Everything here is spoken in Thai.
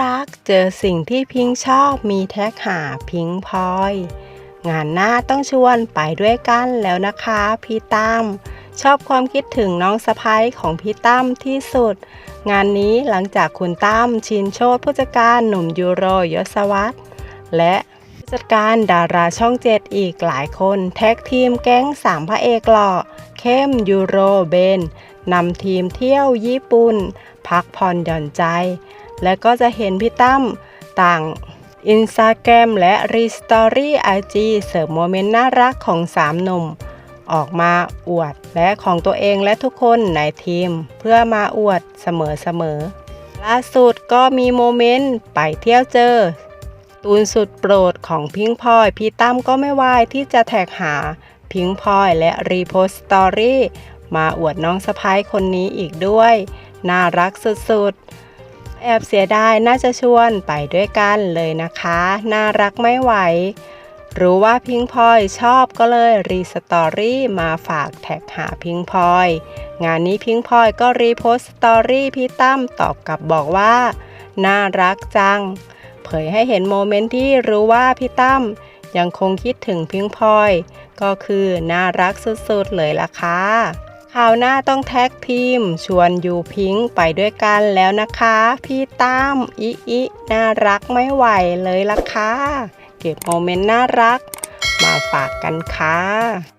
รัก เจอสิ่งที่พิงชอบมีแท็กหาพิงพลอย งานหน้าต้องชวนไปด้วยกันแล้วนะคะพี่ตั้มชอบความคิดถึงน้องสะพ้ายของพี่ตั้มที่สุด งานนี้หลังจากคุณตั้มชินโชตผู้จัดการหนุ่มยูโรยศวัตรและผู้จัดการดาราช่องเจ็ดอีกหลายคน แท็กทีมแก๊งสามพระเอกหล่อเข้มยูโรเบน นำทีมเที่ยวญี่ปุ่น พักผ่อนหย่อนใจ และก็จะเห็นพี่ตั้มต่างอินสตาแกรมและรีสตอรี่ไอจีเสริมโมเมนต์น่ารักของสามหนุ่ม ออกมาอวดและของตัวเองและทุกคนในทีม เพื่อมาอวดเสมอๆล่าสุดก็มีโมเมนต์ไปเที่ยวเจอ ตูนสุดโปรดของพิงพลอย พี่ตั้มก็ไม่วายที่จะแท็กหาพิงพลอยและรีโพสต์สตอรี่ มาอวดน้องสะพ้ายคนนี้อีกด้วย น่ารักสุดๆ แอบเสียดายน่าจะชวนไปด้วยกันเลยนะคะ น่ารักไม่ไหว รู้ว่าพิงพลอยชอบก็เลยรีสตอรี่มาฝากแท็กหาพิงพลอยงานนี้พิงพลอยก็รีโพสต์สตอรี่พี่ตั้มตอบกลับบอกว่า น่ารักจัง เผยให้เห็นโมเมนต์ที่รู้ว่าพี่ตั้มยังคงคิดถึงพิงพลอยก็คือน่ารักสุดๆเลยล่ะค่ะ ข่าวหน้าต้องแท็กทีม ชวนยูพิงค์ไปด้วยกันแล้วนะคะ พี่ตั้มอิอิน่ารักไม่ไหวเลยล่ะค่ะ เก็บโมเมนต์น่ารัก มาฝากกันค่ะ